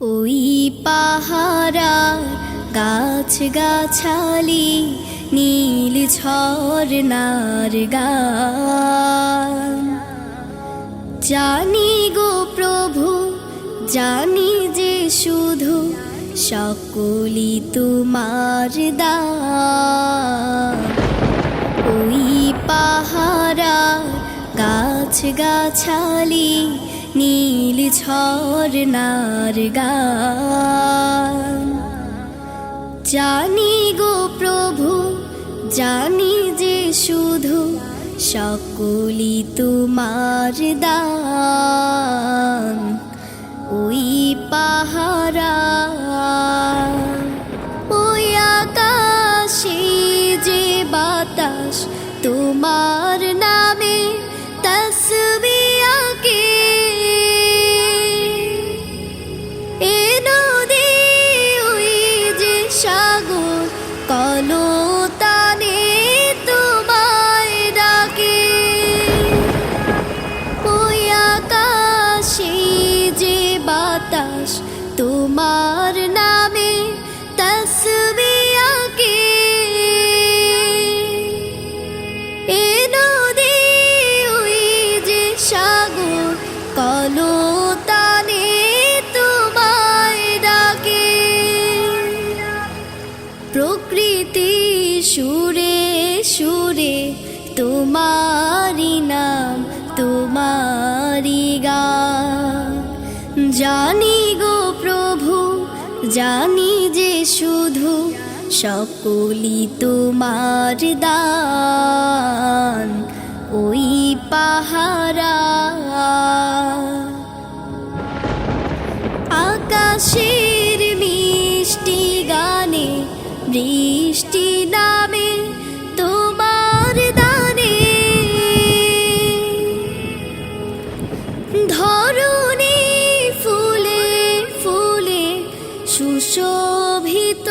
ওই পাহারা গাছ গাছালি নীল ঝরনার গান। জানি গো প্রভু, জানি যে শুধু সকলি তোমার দান। ওই পাহারা গাছ গাছালি নীল ঝরনার গান। জানি গো প্রভু, জানি যে শুধু সকলি তোমার দান। ওই পাহারা, ওই আকাশে যে বাতাস তোমার বাতাস তোমার নামে তসবিয়াকে এ নদী ওই যে সাগর, কলতানে তোমায় ডাকে। প্রকৃতি সুরে সুরে তোমারি নাম, তোমারি জানি গো প্রভু, জানি যে শুধু সকলি তোমার দান। ওই পাহারা আকাশের মিষ্টি গানে, বৃষ্টি নামে সুশোভিত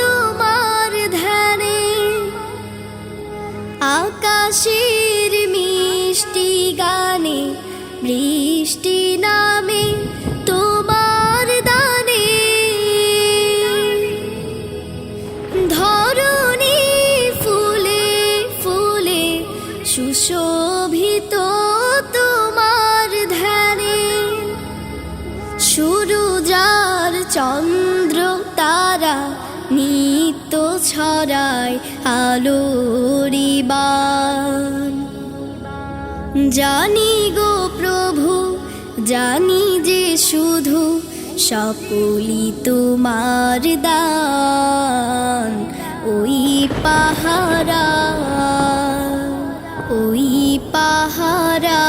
তোমার ধারে আকাশের মিষ্টি গানে, বৃষ্টি নামে তোমার দানে। ধরণী ফুলে ফুলে সুশোভিত তোমার ধারে শুরু চন্দ্র তারা নিত্য ছড়ায় আলোরিবান জানি গো প্রভু, জানি যে শুধু সকলি তোমার দান। ওই পাহারা ওই পাহারা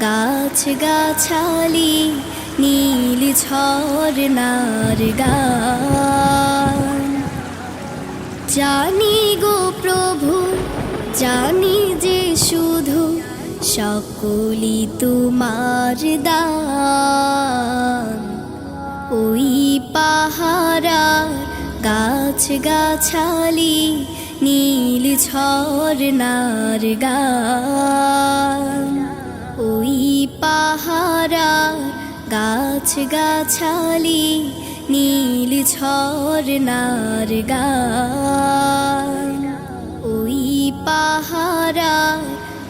গাছ গাছালি নীল ঝরনার গান জানি গো প্রভু, জানি যে শুধু সকলি তোমার দান। ওই পাহারা গাছ গাছালি নীল ঝরনার গান। ওই পাহারা গাছ গাছালি নীল ঝর্নার গান। ওই পাহারা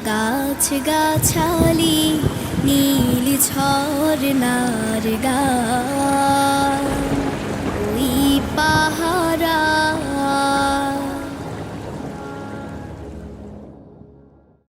গাছ গাছালি নীল ঝর্নার গান।